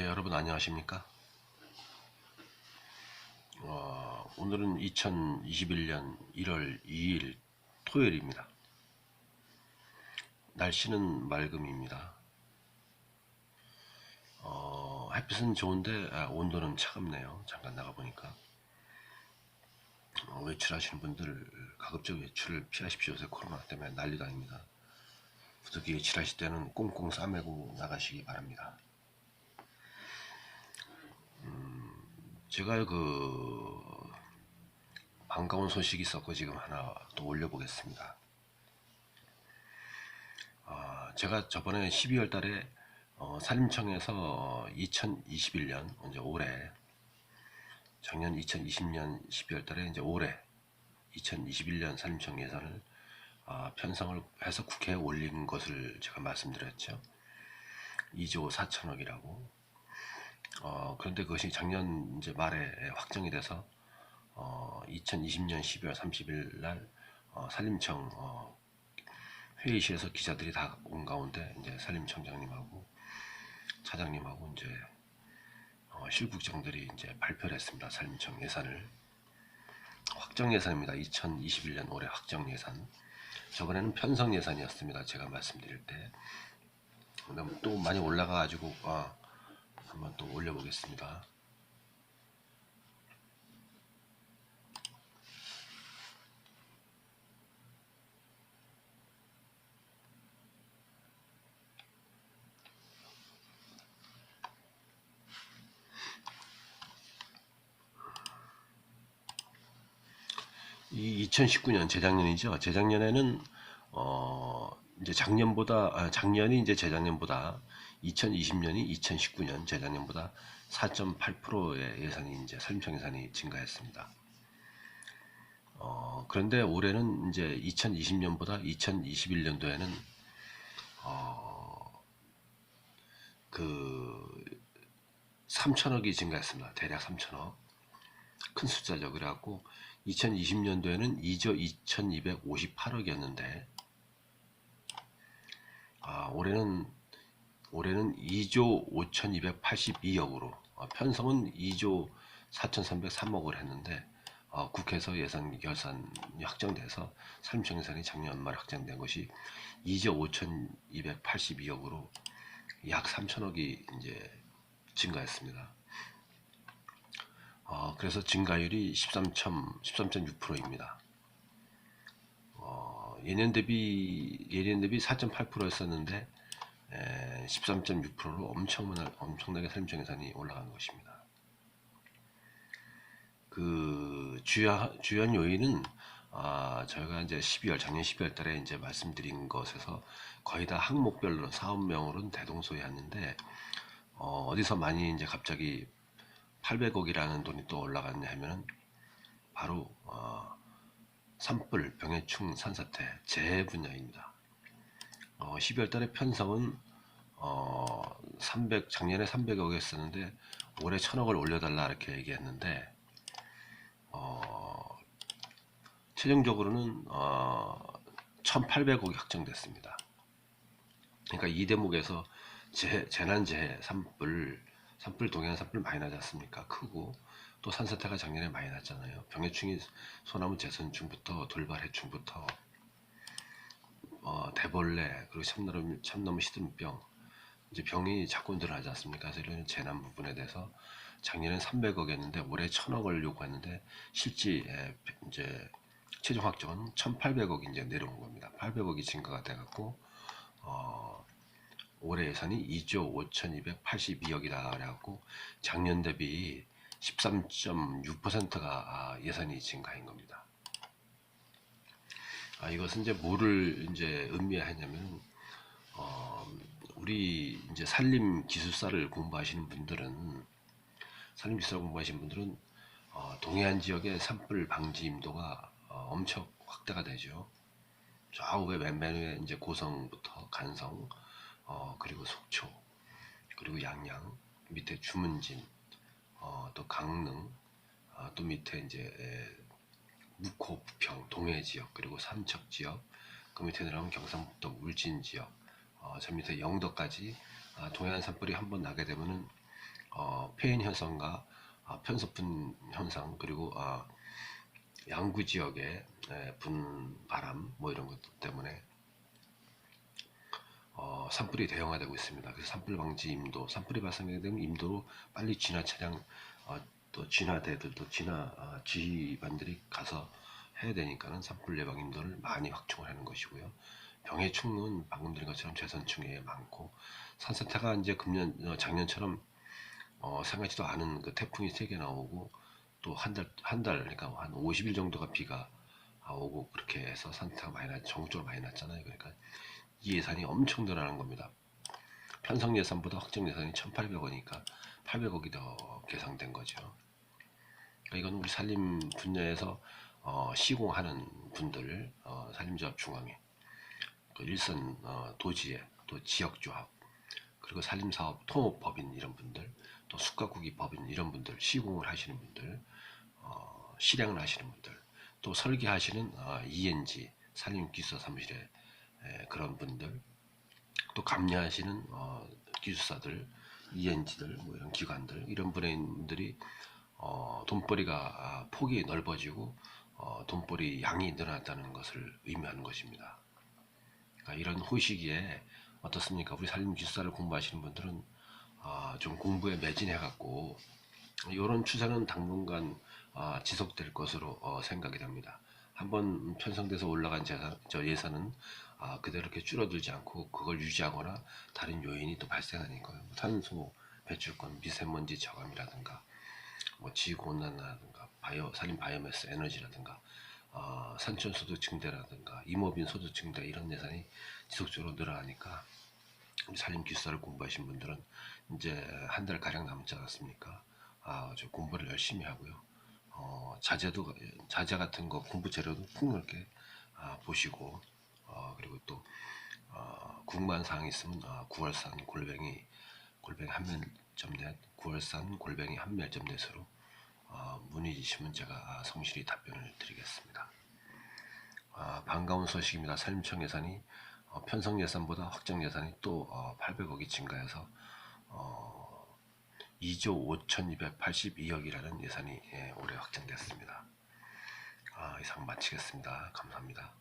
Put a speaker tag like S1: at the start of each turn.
S1: 예, 여러분 안녕하십니까? 어, 오늘은 2021년 1월 2일 토요일입니다. 날씨는 맑음입니다. 어, 햇빛은 좋은데 아, 온도는 차갑네요. 잠깐 나가보니까. 어, 외출하시는 분들 가급적 외출을 피하십시오. 요새 코로나 때문에 난리도 아닙니다. 부득이 외출하실 때는 꽁꽁 싸매고 나가시기 바랍니다. 제가 그 반가운 소식이 있었고 지금 하나 또 올려보겠습니다. 아, 제가 저번에 12월 달에 어, 산림청에서 2021년 이제 올해 작년 2020년 12월 달에 이제 올해 2021년 산림청 예산을 아, 편성을 해서 국회에 올린 것을 제가 말씀드렸죠. 2조 4천억이라고 어, 그런데 그것이 작년 이제 말에 확정이 돼서 어, 2020년 12월 30일 날 어, 산림청 어, 회의실에서 기자들이 다 온 가운데 이제 산림청장님하고 차장님하고 이제 어, 실국장들이 이제 발표를 했습니다. 산림청 예산을 확정 예산입니다. 2021년 올해 확정 예산. 저번에는 편성 예산이었습니다. 제가 말씀드릴 때. 또 많이 올라가가지고 아, 한번 또 올려보겠습니다. 이 2019년 재작년이죠. 재작년에는 어 이제 작년보다 아, 작년이 이제 재작년보다 2020년이 2019년 재작년보다 4.8%의 예산이 이제 산림청 예산이 증가했습니다. 어, 그런데 올해는 이제 2020년보다 2021년도에는 어, 그 3천억이 증가했습니다. 대략 3천억. 큰 숫자죠. 그래갖고 2020년도에는 2조 2258억이었는데 아, 올해는 올해는 2조 5282억으로 어, 편성은 2조 4303억을 했는데 어, 국회에서 예산 결산이 확정돼서 산림청 예산이 작년 연말 확정된 것이 2조 5282억으로 약 3천억이 이제 증가했습니다. 어, 그래서 증가율이 13. 13.6%입니다. 어, 예년 대비 예년 대비 4.8%였었는데 13.6%로 엄청나, 엄청나게 산림청 예산이 올라간 것입니다. 그 주요, 주요한 요인은 아, 저희가 이제 12월 작년 12월 달에 이제 말씀드린 것에서 거의 다 항목별로 사업명으로는 대동소이했는데 어, 어디서 많이 이제 갑자기 800억이라는 돈이 또 올라갔냐 하면은 바로 어, 산불, 병해충, 산사태, 재해 분야입니다. 어, 12월 달에 편성은 어, 300 작년에 300억이었었는데 올해 1000억을 올려달라 이렇게 얘기했는데 어, 최종적으로는 어, 1800억이 확정됐습니다. 그러니까 이 대목에서 재, 재난재해 산불 산불 동해안 산불 많이 나지 않습니까? 크고 또 산사태가 작년에 많이 났잖아요. 병해충이 소나무 재선충부터 돌발 해충부터 어, 대벌레 그리고 참나무 참나무 시든병 이제 병이 자꾸 늘어나지 않습니까? 그래서 이런 재난 부분에 대해서 작년엔 300억이었는데 올해 1000억을 요구했는데 실제 이제 최종 확정은 1800억이 이제 내려온 겁니다. 800억이 증가가 돼갖고 어, 올해 예산이 2조 5282억이다 그래갖고 작년 대비 13.6%가 아, 예산이 증가한 겁니다. 아, 이것은 이제 뭐를 이제 의미하냐면 어, 우리 이제 산림 기술사를 공부하시는 분들은 산림 기술사 공부하시는 분들은 어, 동해안 지역의 산불 방지 임도가 어, 엄청 확대가 되죠. 좌우에 맨맨 위에 이제 고성부터 간성 어, 그리고 속초 그리고 양양 밑에 주문진 어, 또 강릉 어, 또 밑에 이제 묵호 부평 동해 지역 그리고 삼척 지역 그 밑에 내려가면 경상북도 울진 지역 어, 저 밑에 영도까지 아, 동해안 산불이 한번 나게 되면은 어, 폐인 현상과 아, 편서분 현상 그리고 아, 양구 지역의 예, 분바람 뭐 이런 것 때문에 어, 산불이 대형화되고 있습니다. 그래서 산불 방지 임도, 산불이 발생하게 되면 임도로 빨리 진화 차량, 어, 또 진화대들도 진화 어, 지휘반들이 가서 해야 되니까는 산불 예방 임도를 많이 확충을 하는 것이고요. 병해충은 방금 드린 것처럼 재선충에 많고 산사태가 이제 금년 어, 작년처럼 어, 생각지도 않은 그 태풍이 세 개 나오고 또 한 달 한달 그러니까 한 50일 정도가 비가 아, 오고 그렇게 해서 산사태가 많이 났 전국적으로 많이 났잖아요. 그러니까 이 예산이 엄청 늘어나는 겁니다. 편성 예산보다 확정 예산이 1,800원이니까 800억이 더 계상된 거죠. 그러니까 이건 우리 산림 분야에서 어, 시공하는 분들, 어, 산림조합 중앙회, 그 일선 어, 도지회, 또 지역조합, 그리고 산림사업 통업법인 이런 분들, 또 숙가구기 법인 이런 분들, 시공을 하시는 분들, 어, 실행을 하시는 분들, 또 설계하시는 어, ENG 산림기술사 사무실에 에, 그런 분들, 또 감리하시는 어, 기술사들, ENG들, 뭐 이런 기관들 이런 분들이 어, 돈벌이가 아, 폭이 넓어지고 어, 돈벌이 양이 늘어났다는 것을 의미하는 것입니다. 그러니까 이런 호시기에 어떻습니까? 우리 산림기술사를 공부하시는 분들은 아, 좀 공부에 매진해 갖고 이런 추세는 당분간 아, 지속될 것으로 어, 생각이 됩니다. 한번 편성돼서 올라간 재산, 저 예산은 아, 그대로 이렇게 줄어들지 않고 그걸 유지하거나 다른 요인이 또 발생하니까요. 뭐 탄소 배출권, 미세먼지 저감이라든가 뭐 지구 온난화라든가 바이오 산림 바이오매스 에너지라든가 어, 산촌 소득 증대라든가 임업인 소득 증대 이런 예산이 지속적으로 늘어나니까 우리 산림 기술사를 공부하신 분들은 이제 한 달 가량 남지 않았습니까? 아, 저 공부를 열심히 하고요. 어, 자재도 자재 같은 거 공부 재료도 폭넓게 아, 보시고 어, 그리고 또 어, 궁금한 사항이 있으면 아, 9월산 골뱅이 골뱅이 한멜점넷 9월산 골뱅이 한멜점넷으로 어, 문의 주시면 제가 아, 성실히 답변을 드리겠습니다. 아, 반가운 소식입니다. 산림청 예산이 어, 편성 예산보다 확정 예산이 또 어, 800억이 증가해서 어, 2조 5,282억이라는 예산이 예, 올해 확정됐습니다. 아, 이상 마치겠습니다. 감사합니다.